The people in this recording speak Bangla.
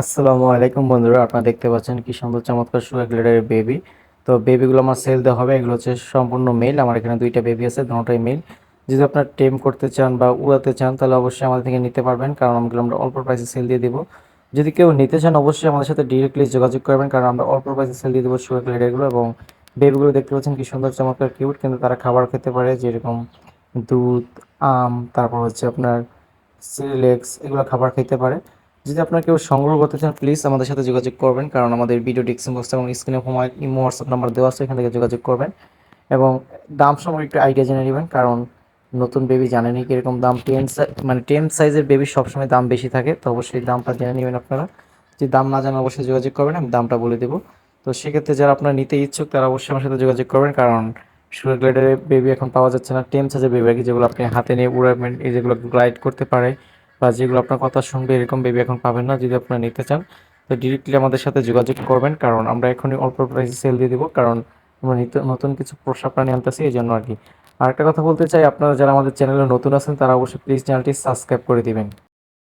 আসসালামু আলাইকুম বন্ধুরা, আপনারা দেখতে পাচ্ছেন কি সুন্দর চমৎকার সুগার গ্লেডারের বেবি তো বেবিগুলো আমার সেল দেওয়া হবে, এগুলো হচ্ছে সম্পূর্ণ মেল আমার এখানে দুইটা বেবি আছে, দুটোই মেল যদি আপনার টেম করতে চান বা উড়াতে চান, তাহলে অবশ্যই আমাদের থেকে নিতে পারবেন, কারণ আমগুলো আমরা অল্প প্রাইসে সেল দিয়ে দিব। যদি কেউ নিতে চান, অবশ্যই আমাদের সাথে ডিরেক্টলি যোগাযোগ করবেন, কারণ আমরা অল্প প্রাইসে সেল দিয়ে দেবো সুগার গ্লেডারগুলো এবং বেবিগুলো দেখতে পাচ্ছেন কি সুন্দর, চমৎকার কিউট কিন্তু তারা খাবার খেতে পারে, যেরকম দুধ, আম, তারপর হচ্ছে আপনার সিরিলেক্স এগুলো খাবার খেতে পারে। যদি আপনারা কেউ সংগ্রহ করতে চান প্লিজ আমাদের সাথে যোগাযোগ করবেন। কারণ আমাদের ভিডিও ডিসক্রিপশন বক্স এবং স্ক্রিনে মোবাইল ইমো হোয়াটসঅ্যাপ নাম্বার দেওয়া আছে, এখান থেকে যোগাযোগ করবেন। এবং দাম সম্পর্কে একটু আইডিয়া জেনে নেবেন, কারণ নতুন বেবি জানেনই কীরকম দাম টেন মানে টেন সাইজের বেবি সবসময় দাম বেশি থাকে, তো অবশ্যই দামটা জেনে নেবেন আপনারা। যদি দাম না জানেন, অবশ্যই যোগাযোগ করবেন, আমি দামটা বলে দেবো। তো সেক্ষেত্রে যারা আপনারা নিতে ইচ্ছুক, তারা অবশ্যই আমার সাথে যোগাযোগ করবেন, কারণ সুগার গ্লাইডারের বেবি এখন পাওয়া যাচ্ছে না। টেন সাইজের বেবি আর কি, যেগুলো আপনি হাতে নিয়ে উড়াবেন, এই যেগুলো গ্লাইড করতে পারে বা যেগুলো আপনার কথা শুনবে এরকম বেবি এখন পাবেন না, যদি আপনারা নিতে চান, তো ডিরেক্টলি আমাদের সাথে যোগাযোগ করবেন। কারণ আমরা এখনই অল্প প্রাইসে সেল দিয়ে দেবো, কারণ আমরা নতুন কিছু পোষা প্রাণী আনতেছি এই জন্য আর কি। আরেকটা কথা বলতে চাই, আপনারা যারা আমাদের চ্যানেলে নতুন আছেন, তারা অবশ্যই প্লিজ চ্যানেলটি সাবস্ক্রাইব করে দিবেন।